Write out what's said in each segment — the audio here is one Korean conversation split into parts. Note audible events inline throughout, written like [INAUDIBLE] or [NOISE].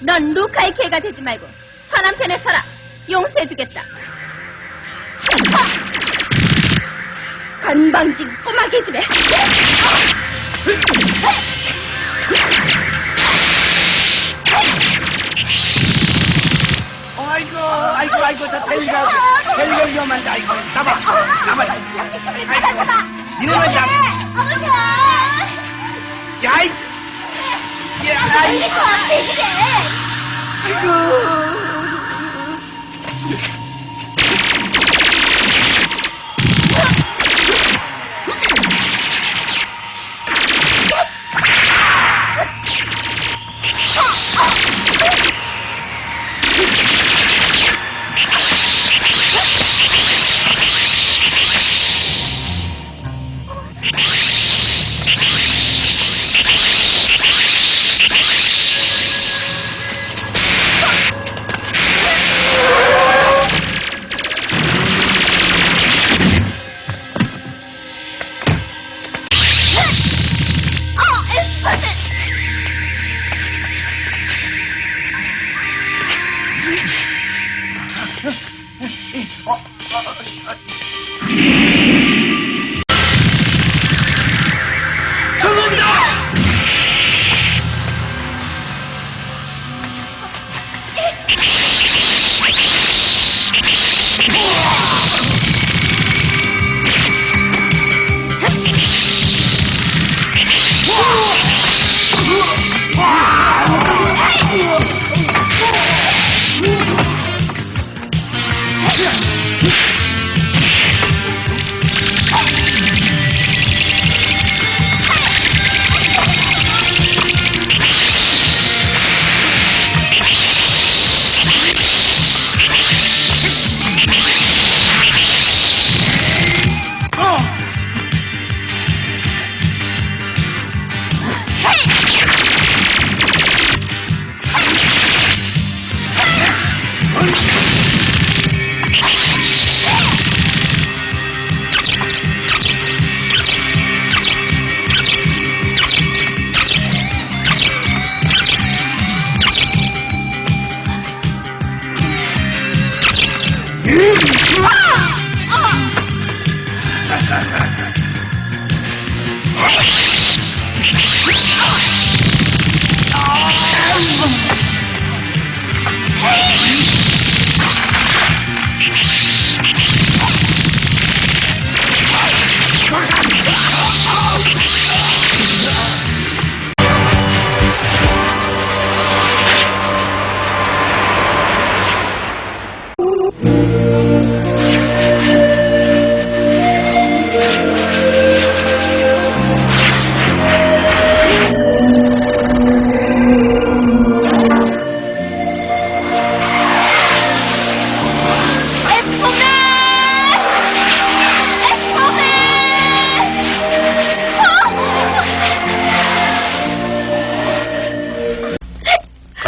넌 루카의 개가 되지 말고 파남편에 서라. 용서해주겠다. 건방진 꼬마 개집애. 아이고, 아이고, 아이고, 저 텔리가, 텔리가 위험한데, 아이고, 잡아, 잡아. 아이고, 이놈의 잡, 야, 이, 야, 아이, 아이고.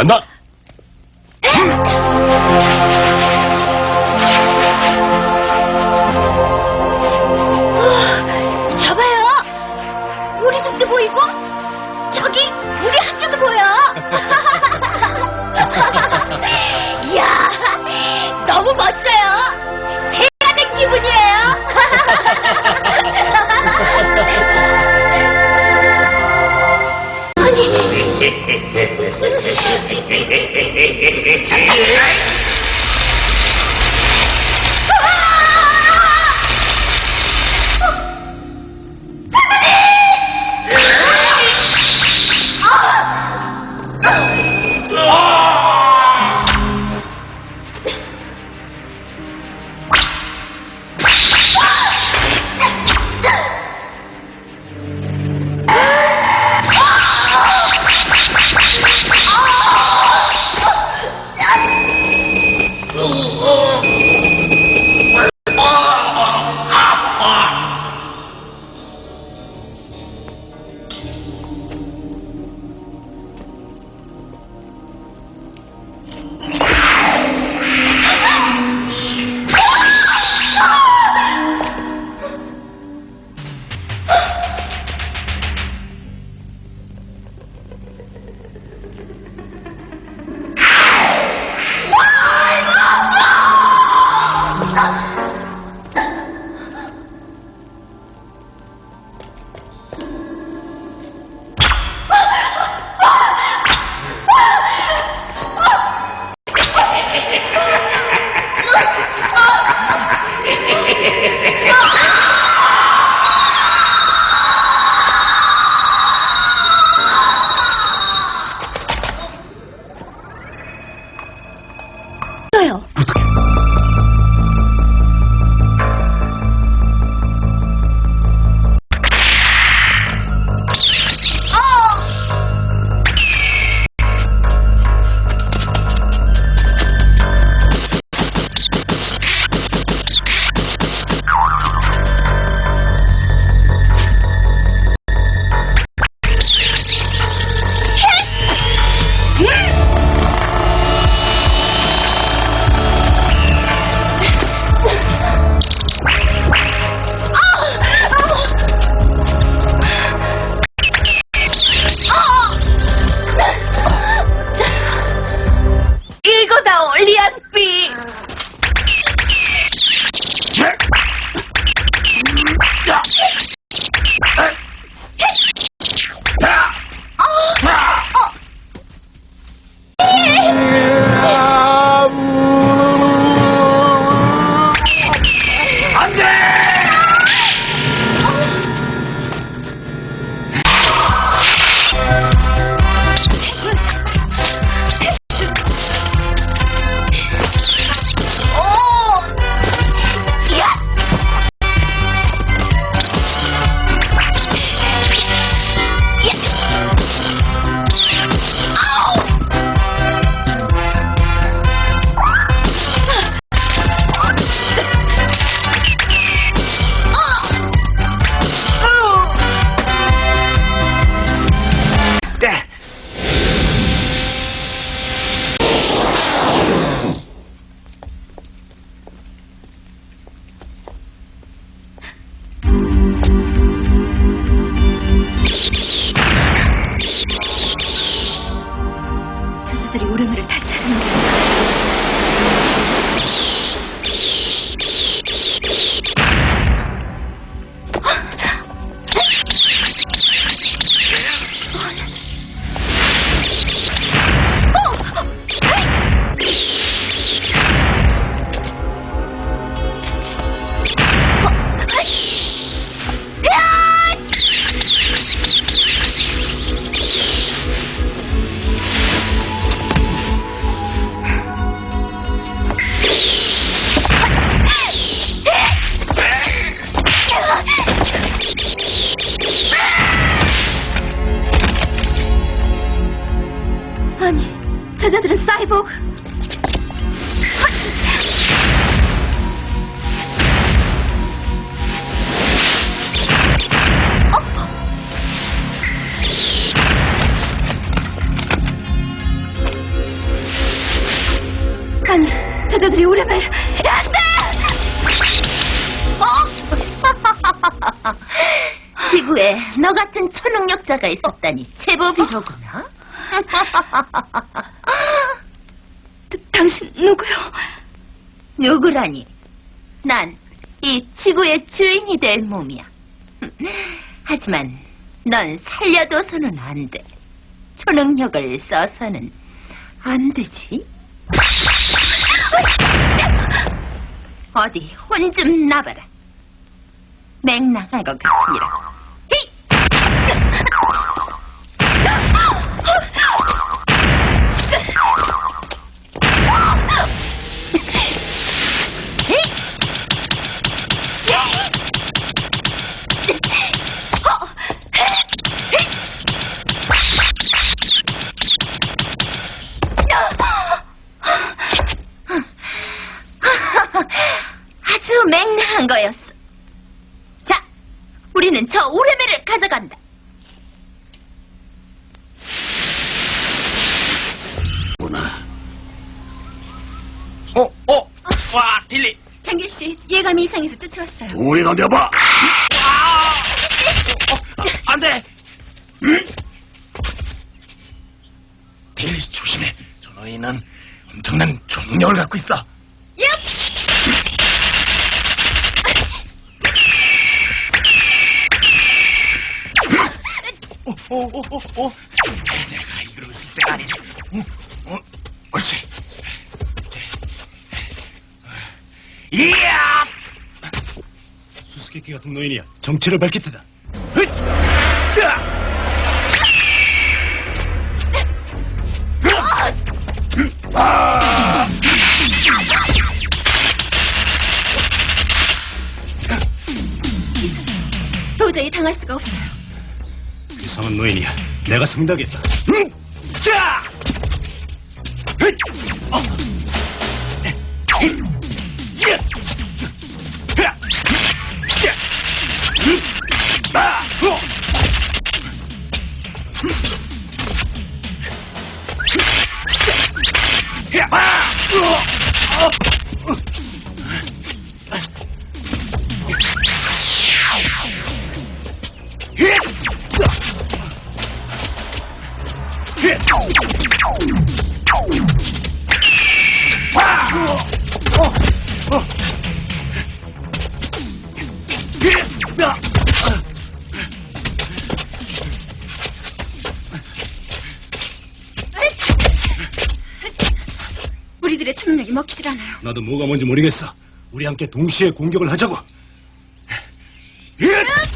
간다. Well, 사이보그. 아니, 저자들이 우리를 안 돼! 어? [LAUGHS] 지구에 너 같은 초능력자가 있었다니 제법이로구나. [LAUGHS] 당신 누구요? 누구라니? 난 이 지구의 주인이 될 몸이야. [LAUGHS] 하지만 넌 살려둬서는 안 돼. 초능력을 써서는 안 되지. 어디 혼 좀 나봐라. 맹랑한 것 같으니라. 우리는 저 오레메를 가져간다. 구나. 어, 어, 와, 딜리. 장길 씨, 예감이 이상해서 쫓아왔어요. 우리가 내봐. 아! 어, 어, 안 돼. 음? 딜리 조심해. 저 너희는 엄청난 총력을 갖고 있어. 어, 어, 어, 어, 어. 내가 있을 때가 아니지. 어, 어, 옳지. 이야! 수수께끼 같은 노인이야. 정체를 밝힐! 아! 도저히 당할 수가 없어요. 이상한 노인이야. 내가 상대하겠다. 음! 자! 헛! 어! 야! 야! 야! 음! 아! 어! 야! 아! 어! 어! 우리들의 초능력이 먹히질 않아요. 나도 뭐가 뭔지 모르겠어. 우리 함께 동시에 공격을 하자고. 생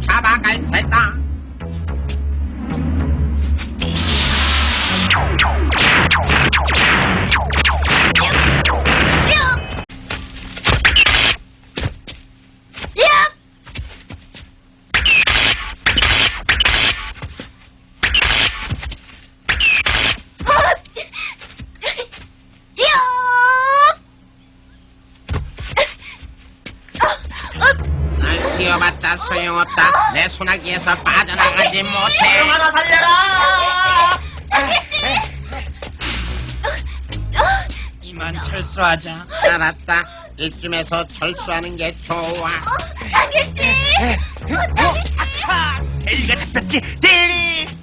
산채로 잡아 소용없다. 내 소나기에서 빠져나가지 못해. 하나 살려라! 이만 철수하자. 알았다. 이쯤에서 철수하는 게 좋아. 아저씨! 대리가 잡혔지. 대리.